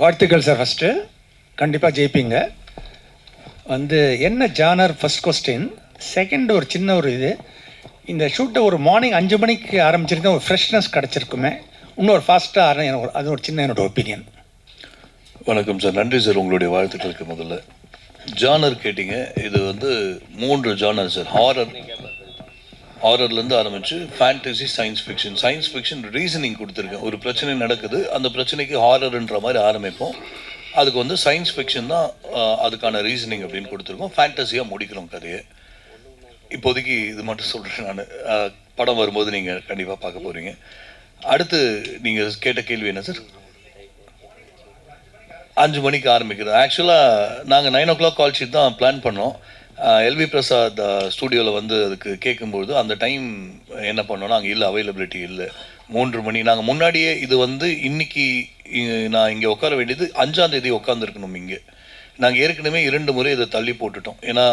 வாழ்த்துக்கள் sir first கண்டிப்பாக ஜெயிப்பீங்க. வந்து என்ன ஜானர் ஃபஸ்ட் கொஸ்டின் செகண்ட் ஒரு சின்ன ஒரு இது. இந்த ஷூட்டை ஒரு மார்னிங் அஞ்சு மணிக்கு ஆரம்பிச்சிருந்தா ஒரு ஃப்ரெஷ்னஸ் கிடச்சிருக்குமே. இன்னொரு ஃபாஸ்ட்டாக எனக்கு அது ஒரு சின்ன என்னோட ஒப்பீனியன் வணக்கம் சார் நன்றி சார் உங்களுடைய வாழ்த்துக்களுக்கு முதல்ல. ஜானர் கேட்டிங்க. இது வந்து மூன்று ஜானர் சார் ஹாரர் ஹாரர்லேருந்து ஆரம்பித்து fantasy science fiction science fiction reasoning கொடுத்துருக்கேன். ஒரு பிரச்சனை நடக்குது அந்த பிரச்சனைக்கு ஹாரர்ன்ற மாதிரி ஆரம்பிப்போம். அதுக்கு வந்து சயின்ஸ் ஃபிக்ஷன் தான் அதுக்கான ரீசனிங் அப்படின்னு கொடுத்துருக்கோம். ஃபேண்டசியாக முடிக்கிறோம் கதையை. இப்போதைக்கு இது மட்டும் சொல்கிறேன் நான். படம் வரும்போது நீங்கள் கண்டிப்பாக பார்க்க போகிறீங்க அடுத்து நீங்கள் கேட்ட கேள்வி என்ன சார் அஞ்சு மணிக்கு ஆரம்பிக்கிறது ஆக்சுவலாக நாங்கள் nine o'clock call sheet தான் பிளான் பண்ணோம். எல்வி பிரசாத் ஸ்டூடியோவில் வந்து அதுக்கு கேட்கும்போது அந்த டைம் என்ன பண்ணோன்னா அங்கே இல்லை அவைலபிலிட்டி இல்லை. மூன்று மணி நாங்கள் முன்னாடியே இது வந்து இன்னைக்கு நான் இங்கே உட்கார வேண்டியது அஞ்சாந்தேதி உட்காந்துருக்கணும் இங்கே. நாங்கள் ஏற்கனவே இரண்டு முறை இதை தள்ளி போட்டுட்டோம். ஏன்னா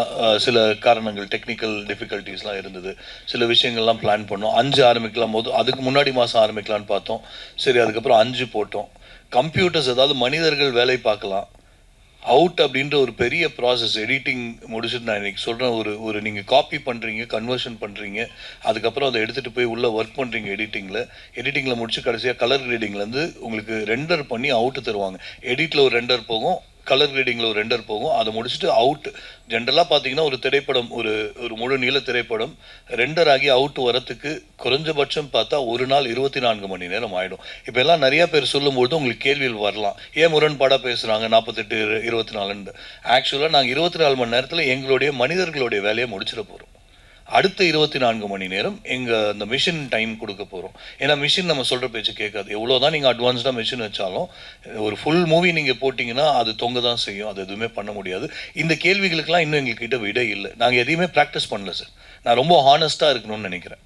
சில காரணங்கள் டெக்னிக்கல் டிஃபிகல்ட்டிஸ்லாம் இருந்தது. சில விஷயங்கள்லாம் பிளான் பண்ணோம். அஞ்சு ஆரம்பிக்கலாம் போது அதுக்கு முன்னாடி மாதம் ஆரம்பிக்கலான்னு பார்த்தோம். சரி அதுக்கப்புறம் அஞ்சு போட்டோம். கம்ப்யூட்டர்ஸ் அதாவது மனிதர்கள் வேலை பார்க்கலாம். அவுட் அப்படின்ற ஒரு பெரிய ப்ராசஸ் எடிட்டிங் முடிச்சுட்டு நான் இன்றைக்கி சொல்கிறேன் ஒரு ஒரு நீங்கள் காப்பி பண்ணுறீங்க கன்வர்ஷன் பண்ணுறீங்க அதுக்கப்புறம் அதை எடுத்துகிட்டு போய் உள்ளே ஒர்க் பண்ணுறீங்க எடிட்டிங்கில் எடிட்டிங்கில் முடிச்சு கடைசியாக கலர் கிரேடிங்லேருந்து உங்களுக்கு ரெண்டர் பண்ணி அவுட்டு தருவாங்க. எடிட்டில் ஒரு ரெண்டர் போகும் கலர் கிரேடிங்கில் ஒரு ரெண்டர் போகும். அதை முடிச்சுட்டு அவுட் ஜென்ரலாக பார்த்தீங்கன்னா ஒரு திரைப்படம் ஒரு ஒரு முழு நீள திரைப்படம் ரெண்டர் ஆகி அவுட் வரத்துக்கு குறைஞ்சபட்சம் பார்த்தா ஒரு நாள் இருபத்தி நான்கு மணி நேரம் ஆகிடும் இப்போ எல்லாம் நிறையா பேர் சொல்லும்போது உங்களுக்கு கேள்வியில் வரலாம். ஏன் முரண்பாடாக பேசுகிறாங்க நாற்பத்தெட்டு இருபத்தி நாலுன்னு. ஆக்சுவலாக நாங்கள் இருபத்தி நாலு மணி நேரத்தில் எங்களுடைய மனிதர்களுடைய வேலையை முடிச்சிட போகிறோம் அடுத்த இருபத்தி நான்கு மணி நேரம் எங்கள் அந்த மிஷின் டைம் கொடுக்க போகிறோம் ஏன்னா மிஷின் நம்ம சொல்கிற பேச்சு கேட்காது. எவ்வளோ தான் நீங்கள் அட்வான்ஸ்டாக மிஷின் வச்சாலும் ஒரு ஃபுல் மூவி நீங்கள் போட்டிங்கன்னா அது தொங்க தான் செய்யும். அது எதுவுமே பண்ண முடியாது. இந்த கேள்விகளுக்கெல்லாம் இன்னும் எங்கள்கிட்ட விடை இல்லை. நாங்கள் எதையுமே ப்ராக்டிஸ் பண்ணல சார் நான் ரொம்ப ஹானஸ்ட்டாக இருக்கணும்னு நினைக்கிறேன்.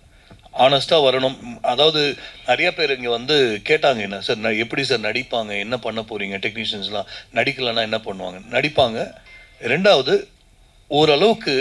ஆனஸ்ட்டாக வரணும். அதாவது நிறைய பேர் இங்கே வந்து கேட்டாங்க என்ன சார் ந- எப்படி சார் நடிப்பாங்க? என்ன பண்ண போகிறீங்க டெக்னீஷியன்ஸ்லாம் நடிக்கலைன்னா என்ன பண்ணுவாங்க? நடிப்பாங்க. ரெண்டாவது ஓரளவுக்கு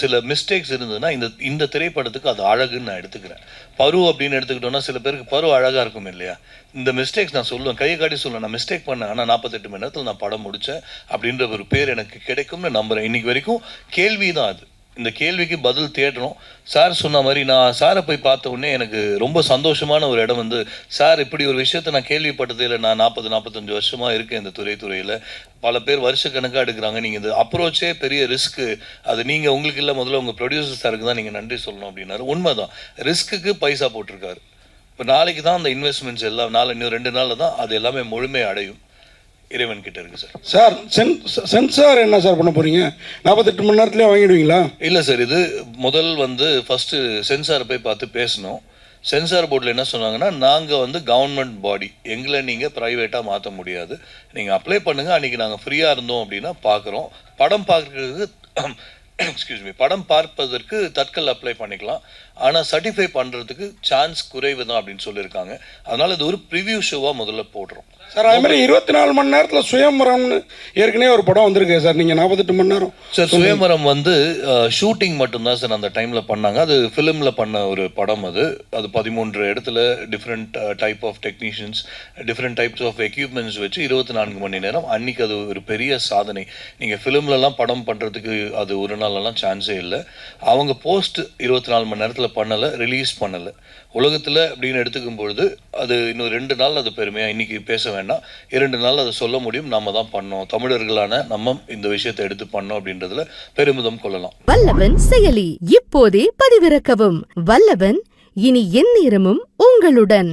சில மிஸ்டேக்ஸ் இருந்ததுன்னா இந்த இந்த திரைப்படத்துக்கு அது அழகுன்னு நான் எடுத்துக்கிறேன். பரு அப்படின்னு எடுத்துக்கிட்டோம்னா சில பேருக்கு பரு அழகாக இருக்கும் இல்லையா? இந்த மிஸ்டேக்ஸ் நான் சொல்லுவேன். கையை காட்டி சொல்லுவேன். நான் மிஸ்டேக் பண்ணேன். ஆனால் நாற்பத்தெட்டு மணி நேரத்தில் நான் படம் முடித்தேன் அப்படின்ற ஒரு பேர் எனக்கு கிடைக்கும்னு நம்புகிறேன் இன்றைக்கி வரைக்கும் கேள்வி தான் அது. இந்த கேள்விக்கு பதில் தேடுறோம் சார் சொன்ன மாதிரி நான் சாரை போய் பார்த்த உடனே எனக்கு ரொம்ப சந்தோஷமான ஒரு இடம் வந்து சார் இப்படி ஒரு விஷயத்த நான் கேள்விப்பட்டதே இல்லை. நான் நாற்பது நாற்பத்தஞ்சு வருஷமாக இருக்கேன் இந்த துறை துறையில் பல பேர் வருஷக்கணக்காக எடுக்கிறாங்க. நீங்கள் இந்த அப்ரோச்சே பெரிய ரிஸ்க்கு அது நீங்கள் உங்களுக்கு இல்லை முதல்ல உங்கள் ப்ரொடியூசர் சாருக்கு தான் நீங்கள் நன்றி சொல்லணும் அப்படின்னாரு. உண்மைதான். ரிஸ்க்குக்கு பைசா போட்டிருக்காரு. இப்போ நாளைக்கு தான் அந்த இன்வெஸ்ட்மெண்ட்ஸ் எல்லாம் நாளை இன்னும் ரெண்டு நாளில் தான் அது எல்லாமே முழுமை அடையும். இறைவன் கிட்ட இருக்கு சார் சார் சென் சென்சார் என்ன சார் பண்ண போறீங்க? நாற்பத்தெட்டு மணி நேரத்துலேயே வாங்கிடுவீங்களா? இல்லை சார் இது முதல் வந்து ஃபஸ்ட்டு சென்சாரை போய் பார்த்து பேசணும். சென்சார் போர்டில் என்ன சொன்னாங்கன்னா நாங்கள் வந்து கவர்மெண்ட் பாடி எங்களை நீங்கள் ப்ரைவேட்டாக மாற்ற முடியாது. நீங்கள் அப்ளை பண்ணுங்கள் அன்றைக்கி நாங்கள் ஃப்ரீயாக இருந்தோம் அப்படின்னா பார்க்குறோம். படம் பார்க்குறதுக்கு எக்ஸ்கியூஸ் மீ படம் பார்ப்பதற்கு தட்கல் அப்ளை பண்ணிக்கலாம். ஆனால் சர்டிஃபை பண்ணுறதுக்கு சான்ஸ் குறைவு தான் அப்படின்னு சொல்லியிருக்காங்க. அதனால் இது ஒரு ப்ரிவ்யூ ஷோவாக முதல்ல போடுறோம். சார் அதே மாதிரி இருபத்தி நாலு மணி நேரத்தில் சுயம்பரம்னு ஏற்கனவே ஒரு படம் வந்திருக்கு சார். நீங்கள் நாற்பத்தெட்டு மணி நேரம் சார் சுயமரம் வந்து ஷூட்டிங் மட்டும்தான் சார் அந்த டைமில் பண்ணாங்க. அது ஃபிலிமில் பண்ண ஒரு படம் அது. அது பதிமூன்று இடத்துல different type of technicians different types of equipments வச்சு இருபத்தி நான்கு மணி நேரம். அன்னைக்கு அது ஒரு பெரிய சாதனை. நீங்கள் ஃபிலிம்லலாம் படம் பண்ணுறதுக்கு அது ஒரு நாளெல்லாம் சான்ஸே இல்லை. அவங்க போஸ்ட் இருபத்தி நாலு மணி நேரத்தில் பண்ணலை ரிலீஸ் பண்ணலை. உலகத்தில் அப்படின்னு எடுத்துக்கும் பொழுது அது இன்னும் ரெண்டு நாள் அது பெருமையாக இன்னைக்கு பேச வேண்டாம். இரண்டு நாள் அதை சொல்ல முடியும். நம்ம தான் பண்ணோம். தமிழர்களான நம்ம இந்த விஷயத்தை எடுத்து பண்ணோம் அப்படின்றதுல பெருமிதம் கொள்ளலாம். வல்லவன் செயலி இப்போதே பதிவிறக்கவும். வல்லவன் இனி எந்நேரமும் உங்களுடன்.